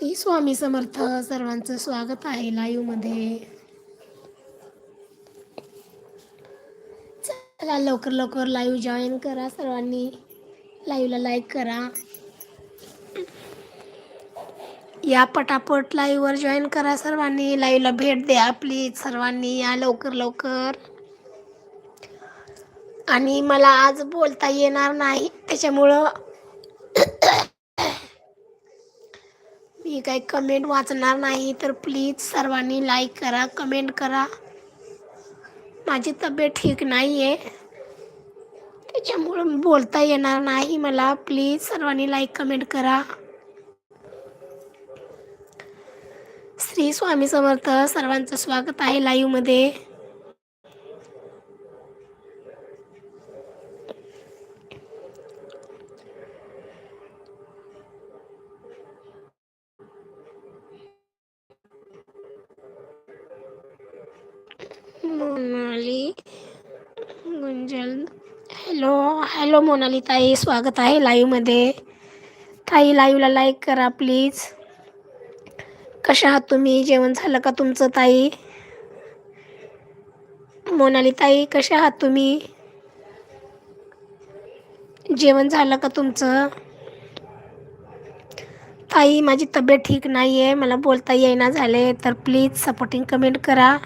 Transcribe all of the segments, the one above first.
श्री स्वामी समर्थ सर्वांचं स्वागत आहे लाईव्हमध्ये. चला लवकर लवकर लाईव्ह जॉईन करा सर्वांनी. लाईव्हला लाईक करा. या पटापट लाईव्हवर जॉईन करा सर्वांनी. लाईव्हला भेट द्या प्लीज सर्वांनी. या लवकर लवकर. आणि मला आज बोलता येणार नाही. त्याच्यामुळं मी काही कमेंट वाचणार नाही तर प्लीज सर्वांनी लाईक करा कमेंट करा. माझी तब्येत ठीक नाही आहे त्याच्यामुळं बोलता येणार नाही मला. प्लीज सर्वांनी लाईक कमेंट करा. श्री स्वामी समर्थ सर्वांचं स्वागत आहे लाईव्हमध्ये मोनाली. गुंजल हॅलो हॅलो मोनाली ताई स्वागत आहे लाईव्हमध्ये. ताई लाईव्हला लाईक करा प्लीज. कशा आहात तुम्ही? जेवण झालं का तुमचं ताई? मोनाली ताई कशा आहात तुम्ही? जेवण झालं का तुमचं? ताई माझी तब्येत ठीक नाही आहे मला बोलता येईना झाले तर प्लीज सपोर्टिंग कमेंट करा.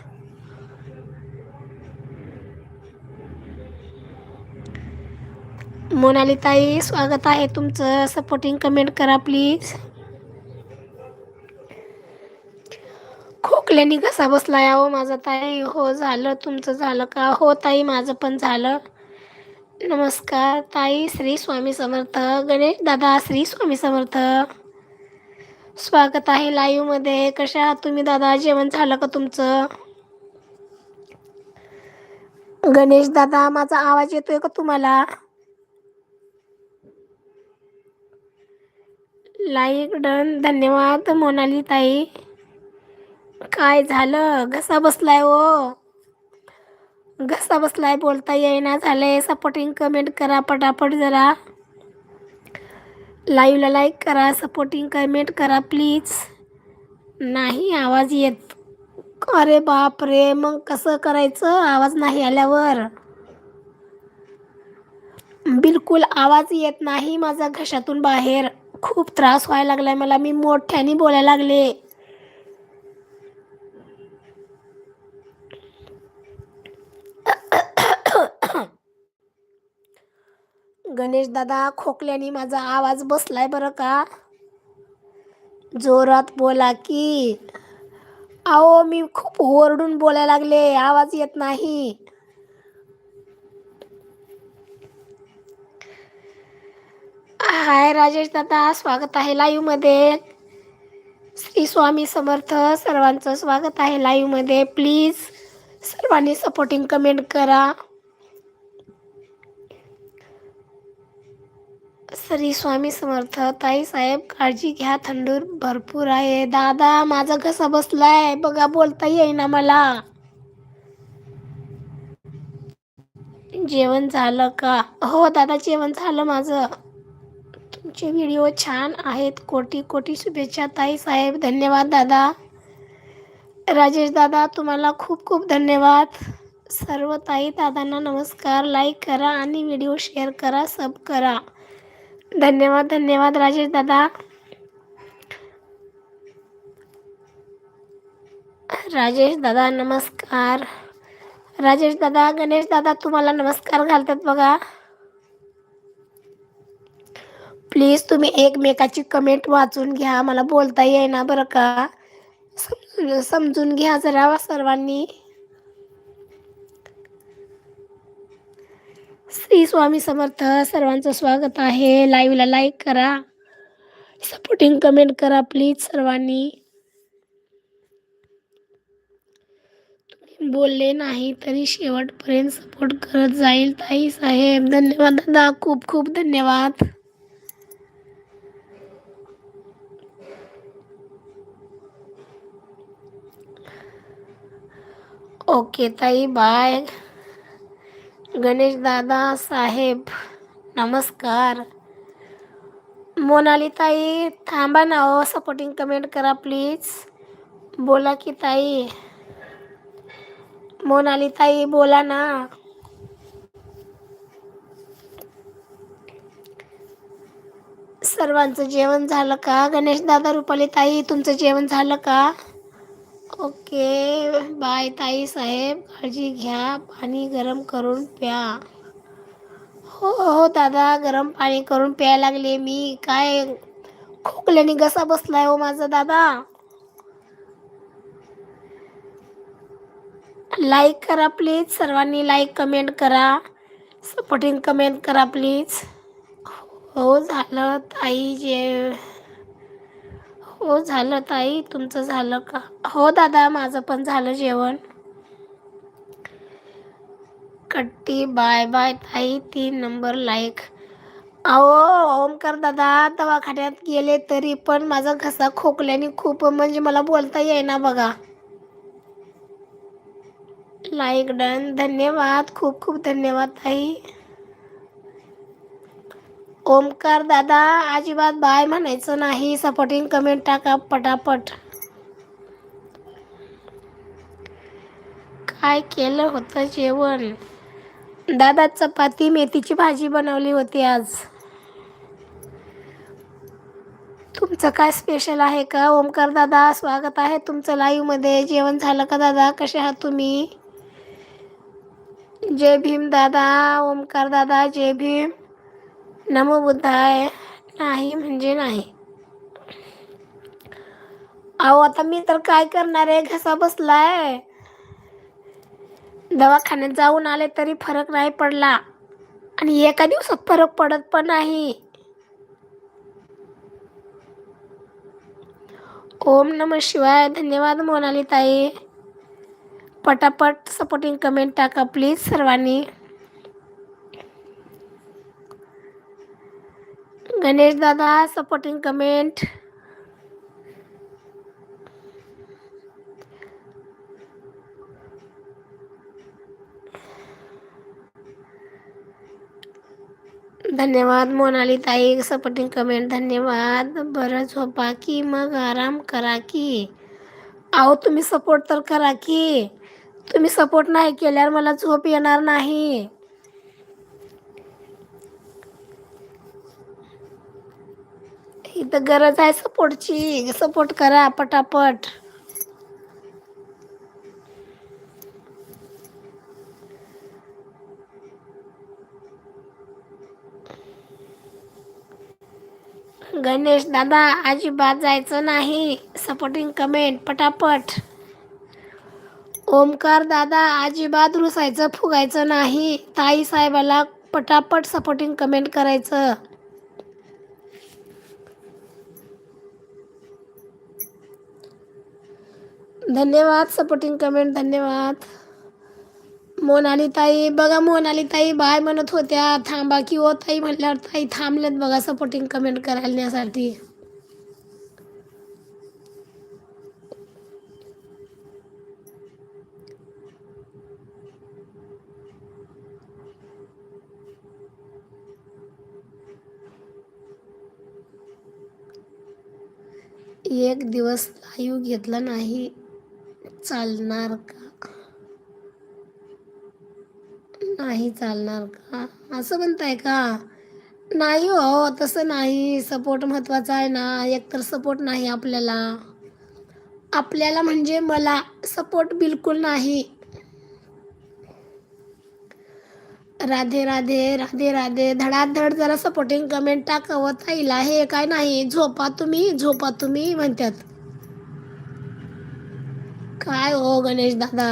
मोनाली ताई स्वागत आहे तुमचं. सपोर्टिंग कमेंट करा प्लीज खोकल्याने कसा बसलाय हो माझा ताई. हो झालं. तुमचं झालं का? हो ताई माझं पण झालं. नमस्कार. ताई श्री स्वामी समर्थ. गणेश दादा श्री स्वामी समर्थ. स्वागत आहे लाईव्हमध्ये कशा आहात तुम्ही दादा? जेवण झालं का तुमचं? गणेश दादा माझा आवाज येतोय का तुम्हाला? Like done. धन्यवाद मोनाली ताई काय झालं? घसा बसलाय ओ घसा बसलाय बोलता येईना झालंय. सपोर्टिंग कमेंट करा पटापट जरा. लाईव्हला लाईक करा सपोर्टिंग कमेंट करा प्लीज नाही आवाज येत. अरे बाप रे मग कसं करायचं? आवाज नाही आल्यावर. बिलकुल आवाज येत नाही माझा घशातून बाहेर. खूप त्रास व्हायला लागलाय मला. मी मोठ्याने बोलायला लागले. गणेश दादा खोकल्याने माझा आवाज बसलाय बरं का? जोरात बोला की. अहो मी खूप ओरडून बोलायला लागले. आवाज येत नाही. हाय राजेश दादा स्वागत आहे लाईव्हमध्ये श्री स्वामी समर्थ सर्वांचं स्वागत आहे लाईव्हमध्ये प्लीज सर्वांनी सपोर्टिंग कमेंट करा. श्री स्वामी समर्थ ताई साहेब काळजी घ्या थंडूर भरपूर आहे. दादा माझा घसा बसलाय. बघा बोलता येईना मला. जेवण झालं का? हो दादा जेवण झालं माझं. तुमचे व्हिडिओ छान आहेत. कोटी कोटी शुभेच्छा. ताई साहेब धन्यवाद. दादा राजेश दादा तुम्हाला खूप खूप धन्यवाद. सर्व ताई दादांना नमस्कार. लाईक करा आणि व्हिडिओ शेअर करा सब करा. धन्यवाद धन्यवाद राजेश दादा. राजेश दादा नमस्कार. राजेश दादा गणेश दादा तुम्हाला नमस्कार घालतात बघा. प्लीज तुम्ही एकमेकाची कमेंट वाचून घ्या. मला बोलता येईना बरं का? समजून समजून घ्या जरा सर्वांनी. श्री स्वामी समर्थ सर्वांचं स्वागत आहे. लाईव्हला लाईक करा. सपोर्टिंग कमेंट करा प्लीज सर्वांनी. तुम्ही बोलले नाही तरी शेवटपर्यंत सपोर्ट करत जाईल ताई साहेब. धन्यवाद दादा. खूप खूप धन्यवाद. केताई बाय. गणेश दादा साहेब नमस्कार. मोनाली ताई थांबा ना हो सपोर्टिंग कमेंट करा प्लीज बोला की ताई. मोनाली ताई बोला ना. सर्वांचं जेवण झालं का? गणेश दादा रुपाली ताई तुमचं जेवण झालं का? ओके बाय ताई साहेब. काळजी घ्या पाणी गरम करून प्या. हो हो दादा गरम पाणी करून प्यायला लागले मी. काय खोकल्याने घसा बसलाय हो माझा दादा. लाईक करा प्लीज सर्वांनी लाईक कमेंट करा. सपोर्टिंग कमेंट करा प्लीज हो झालं ताई जे हो झालं ताई. तुमचं झालं का? हो दादा माझं पण झालं जेवण. कट्टी बाय बाय ताई. तीन नंबर लाईक. अहो ओमकार दादा दवाखान्यात गेले तरी पण माझा घसा खोकल्याने खूप म्हणजे मला बोलता येईना बघा. Like done. धन्यवाद. खूप खूप धन्यवाद ताई. ओमकार दादा अजिबात बाय म्हणायचं नाही. सपोर्टिंग कमेंट टाका पटापट. काय केलं होतं जेवण? दादा चपाती मेथीची भाजी बनवली होती आज. तुमचं काय स्पेशल आहे का? ओमकार दादा स्वागत आहे तुमचं लाईव्हमध्ये जेवण झालं का दादा? कसे आहात तुम्ही? जय भीम दादा ओमकार दादा जय भीम. नमो बुद्धाय. नाही म्हणजे नाही. अहो आता मी तर काय करणार आहे? घसा बसलाय. दवाखान्यात जाऊन आले तरी फरक नाही पडला. आणि एका दिवसात फरक पडत पण नाही. ओम नम शिवाय. धन्यवाद मोनाली ताई पटापट सपोर्टिंग कमेंट टाका प्लीज सर्वांनी. गणेश दादा सपोर्टिंग कमेंट धन्यवाद मोनाली ताई सपोर्टिंग कमेंट धन्यवाद. बरं झोपा की मग आराम करा की. अहो तुम्ही सपोर्ट तर करा की. तुम्ही सपोर्ट नाही केल्यावर मला झोप येणार नाही. इथं गरज आहे सपोर्टची. सपोर्ट करा पटापट. गणेश दादा अजिबात जायचं नाही. सपोर्टिंग कमेंट पटापट. ओमकार दादा अजिबात रुसायचं फुगायचं नाही. ताई साहेबाला पटापट सपोर्टिंग कमेंट करायचं. धन्यवाद सपोर्टिंग कमेंट धन्यवाद. मोनाली ताई बघा मोनाली ताई बाय म्हणत होत्या थांबा की ओ ताई म्हटल्यावर ताई थांबलेत बघा सपोर्टिंग कमेंट करण्यासाठी एक दिवस लाईव्ह घेतला नाही. चालणार का? नाही चालणार का? असं म्हणताय का? नाही हो तसं नाही. सपोर्ट महत्त्वाचा आहे ना. एकतर सपोर्ट नाही आपल्याला. आपल्याला म्हणजे मला सपोर्ट बिलकुल नाही. राधे राधे राधे राधे. धडाधड जरा सपोर्टिंग कमेंट टाकावं ताईला. हे काय नाही. झोपा तुम्ही झोपा तुम्ही म्हणतात. काय हो गणेश दादा?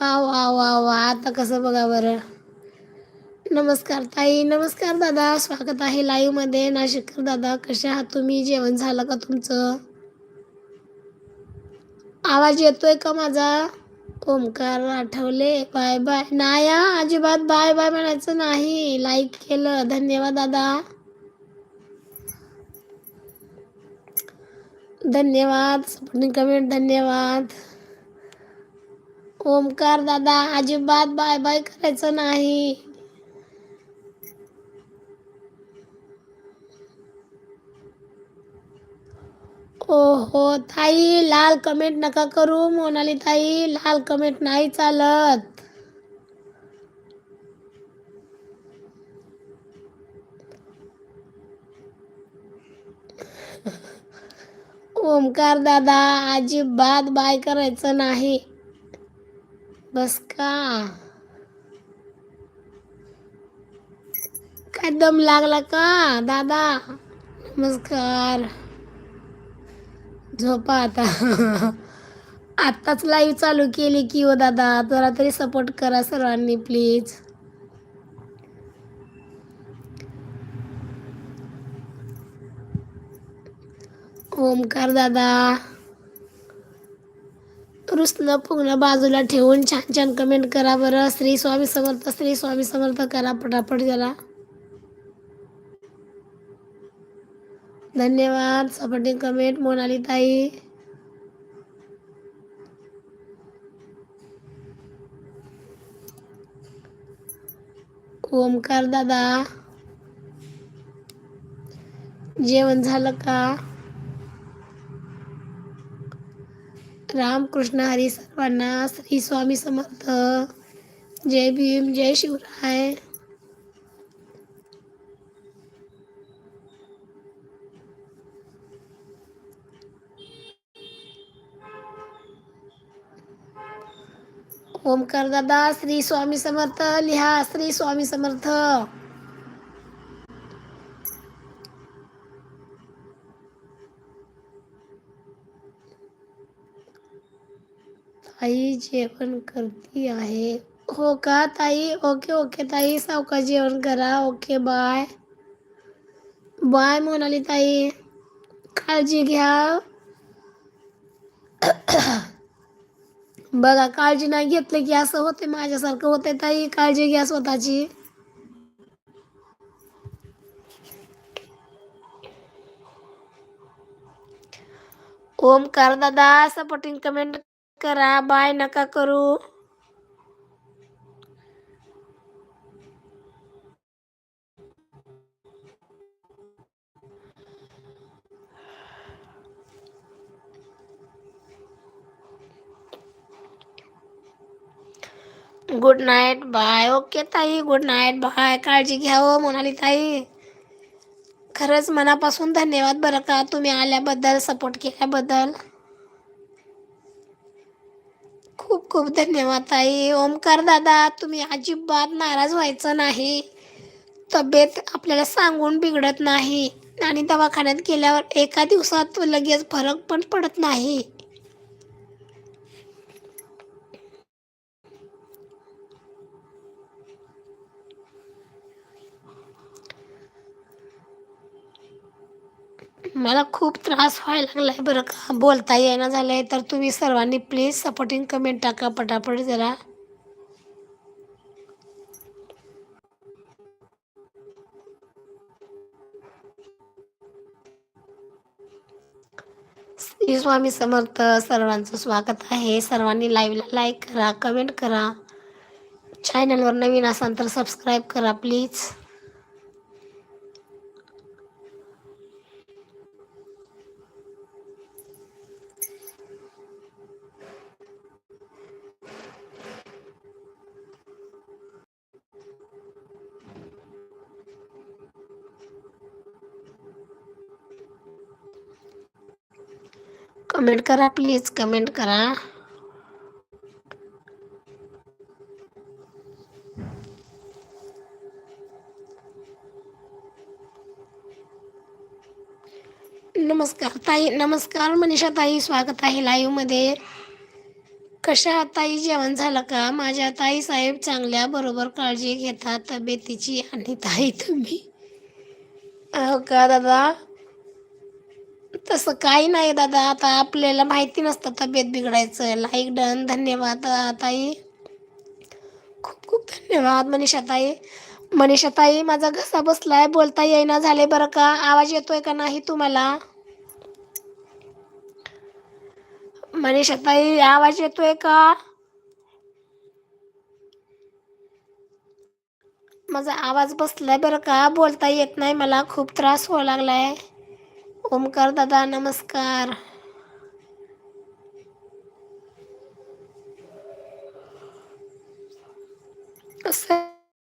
वा वा वा वा. आता कसं बघा बरं. नमस्कार ताई. नमस्कार दादा. स्वागत आहे लाईव्हमध्ये नाशिककर दादा कसे आहात तुम्ही? जेवण झालं का तुमचं? आवाज येतोय का माझा? ओमकार आठवले. Bye bye. नाही अजिबात बाय बाय म्हणायचं नाही. लाईक केलं. धन्यवाद दादा. धन्यवाद. सपोर्टिंग कमेंट धन्यवाद. ओमकार दादा अजिबात बाय बाय करायचं नाही. ओ हो ताई लाल कमेंट नका करू मोनाली ताई लाल कमेंट नाही चालत. ओमकार दादा अजिबात बाय करायचं नाही. बस का? काय दम लागला का दादा? नमस्कार. झोपा आता. आत्ताच लाईव्ह चालू केली की हो दादा. जरा तरी सपोर्ट करा सर्वांनी प्लीज ओमकार दादा. रुसणं फुगणं बाजूला ठेवून छान छान कमेंट करा बरं. श्री स्वामी समर्थ श्री स्वामी समर्थ करा पटापट जरा. धन्यवाद. सपोर्टिंग कमेंट मोनाली ताई ओमकार दादा. जेवण झालं का? रामकृष्ण हरी सर्वांना श्री स्वामी समर्थ। जय भीम, जय शिवराय। ओमकार दादा, श्री स्वामी समर्थ, लिहा, श्री स्वामी समर्थ। जेवण करती आहे. हो का ताई? ओके ओके ताई. सावका जेवण करा. ओके बाय बाय मोनाली ताई. काळजी घ्या. बघा, काळजी नाही घेतलं की असं होते, माझ्यासारखं होते ताई. काळजी घ्या स्वतःची. ओमकार दादा सपोर्टिंग कमेंट करा, बाय नका करू. गुड नाईट बाय ओके ताई. गुड नाईट बाय काळजी घ्या हो मोनाली ताई खरंच मनापासून धन्यवाद बरं का तुम्ही आल्याबद्दल सपोर्ट केल्याबद्दल. खूप खूप धन्यवाद ताई. ओमकार दादा तुम्ही अजिबात नाराज व्हायचं नाही. तब्येत आपल्याला सांगून बिघडत नाही. आणि दवाखान्यात गेल्यावर एका दिवसात लगेच फरक पण पडत नाही. मला खूप त्रास व्हायला लागलाय बरं का. बोलता येईना झालंय तर तुम्ही सर्वांनी प्लीज सपोर्टिंग कमेंट टाका पटापट जरा. श्री स्वामी समर्थ सर्वांचं स्वागत आहे. सर्वांनी लाईव्हला लाईक करा कमेंट करा. चॅनलवर नवीन असाल तर सबस्क्राईब करा प्लीज कमेंट करा प्लीज कमेंट करा. नमस्कार ताई. नमस्कार मनीषा ताई. स्वागत आहे लाईव्हमध्ये. कशा आहात ताई? जेवण झालं का? माझ्या ताई साहेब चांगल्या बरोबर काळजी घेतात तब्येतीची आणि ताई तुम्ही. हो का दादा? तसं काही नाही दादा आता आपल्याला माहिती नसतं तब्येत बिघडायचं. लाईक डन धन्यवाद ताई. खूप खूप धन्यवाद मनीषा ताई मनीषा ताई माझा घसा बसलाय बोलता येईना झाले बरं का? आवाज येतोय का नाही तुम्हाला? मनीषा ताई आवाज येतोय का? माझा आवाज बसलाय बरं का? बोलता येत नाही मला खूप त्रास व्हायला लागलाय. ओमकार दादा नमस्कार.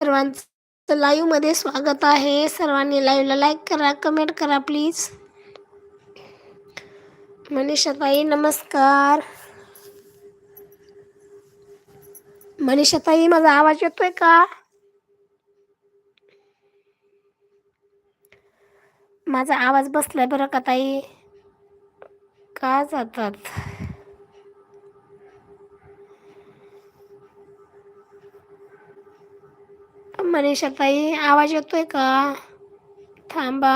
सर्वांचं लाईव्हमध्ये स्वागत आहे. सर्वांनी लाईव्हला लाईक करा कमेंट करा प्लीज मनीषाताई नमस्कार. मनीषाताई माझा आवाज येतोय का? माझा आवाज बसलाय बरं का ताई? का जातात? मनीषा ताई आवाज येतोय का? थांबा.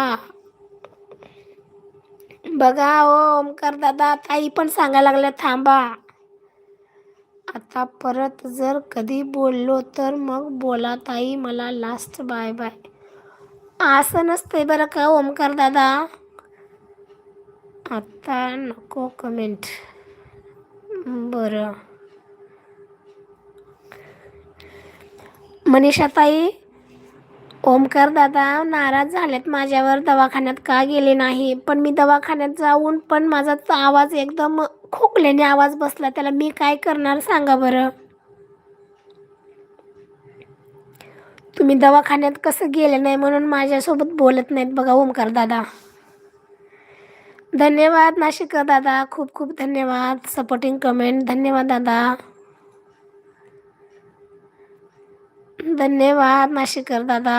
बघा ओ ओमकार दादा ताई पण सांगायला लागल्या थांबा. आता परत जर कधी बोललो तर मग बोला ताई मला लास्ट बाय बाय असं नसतंय बरं का ओमकार दादा. आता नको कमेंट बरं. मनीषाताई ओमकार दादा नाराज झालेत माझ्यावर दवाखान्यात का गेले नाही? पण मी दवाखान्यात जाऊन पण माझा आवाज एकदम खोकल्याने आवाज बसला त्याला मी काय करणार सांगा बरं? तुम्ही दवाखान्यात कसं गेले नाही म्हणून माझ्यासोबत बोलत नाहीत बघा ओमकार दादा. धन्यवाद नाशिकर दादा खूप खूप धन्यवाद. सपोर्टिंग कमेंट धन्यवाद दादा. धन्यवाद नाशिकर दादा.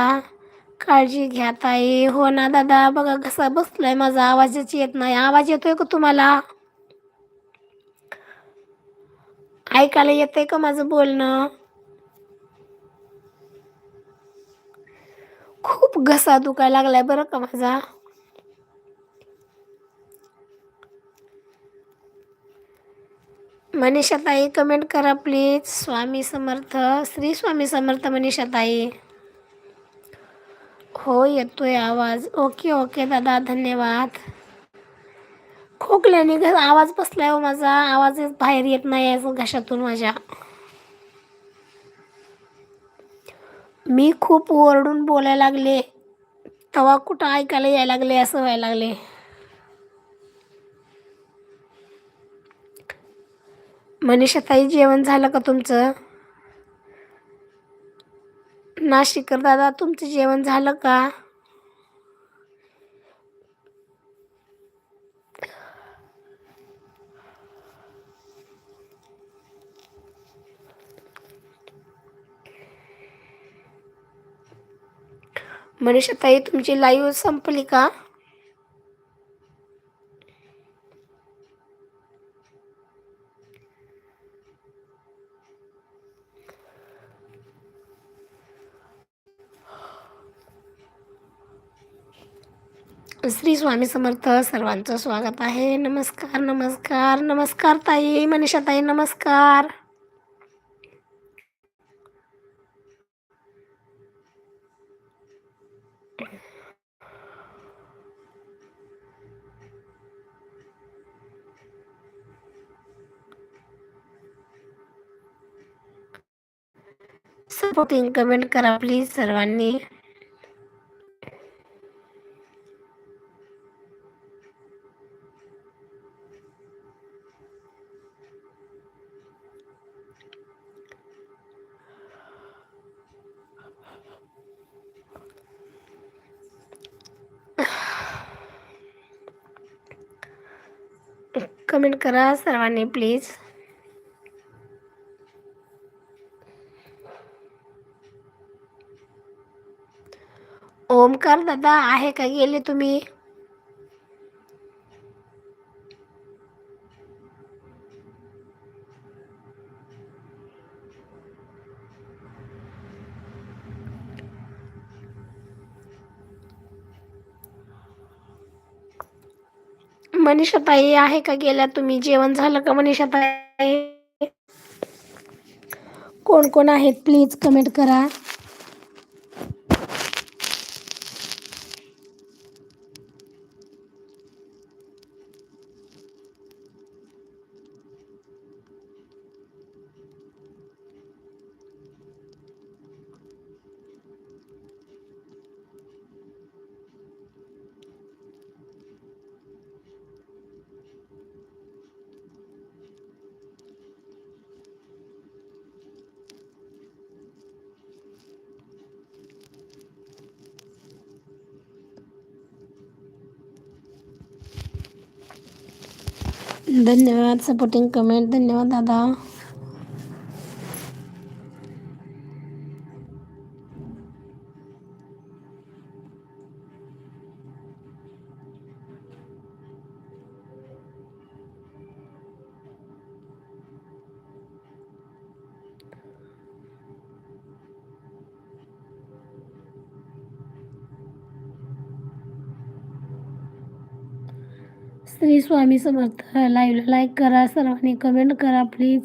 काळजी घ्या ताई. हो ना दादा बघा कसा बसलाय माझा आवाजच येत नाही. आवाज येतोय का तुम्हाला? ऐकायला येतंय का माझं बोलणं? खूप घसा दुखायला लागलाय बरं का माझा. मनीषाताई कमेंट करा प्लीज स्वामी समर्थ श्री स्वामी समर्थ मनीषाताई. हो येतोय आवाज. ओके ओके दादा धन्यवाद. खोकल्याने घ आवाज बसलाय हो माझा. आवाजच बाहेर येत नाही घशातून माझ्या. मी खूप ओरडून बोलायला लागले. तेव्हा कुठं ऐकायला यायला लागले असं व्हायला लागले. मनीषाताई जेवण झालं का तुमचं? नाशिकर दादा तुमचं जेवण झालं का? मनीषाताई तुमची लाईव्ह संपली का? श्री स्वामी समर्थ सर्वांचं स्वागत आहे. नमस्कार नमस्कार नमस्कार ताई मनीषा ताई नमस्कार. सपोर्टिंग कमेंट करा प्लीज सर्वांनी. कमेंट करा सर्वांनी प्लीज कर दादा आहे का? गेले तुम्ही. मनीषा ताई आहे का? गेल्या तुम्ही. जेवण झालं का मनीषा ताई कोण कोण आहेत? प्लीज कमेंट करा. धन्यवाद सपोर्टिंग कमेंट धन्यवाद दादा. स्वामी समर्थ. लाईव्हला लाईक करा सर्वांनी कमेंट करा प्लीज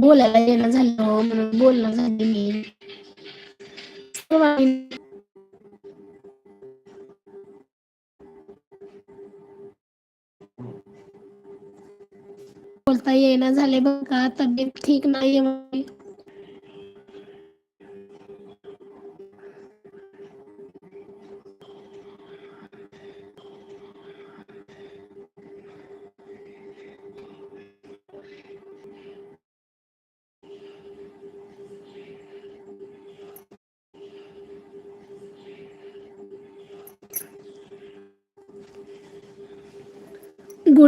बोलायला येणं झालं म्हणून बोलणं झाली मी. बोलता येणं झाले बघा तब्येत ठीक नाहीये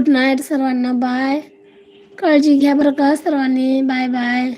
गुड नाईट सर्वांना. बाय काळजी घ्या बरं का सर्वांनी. Bye bye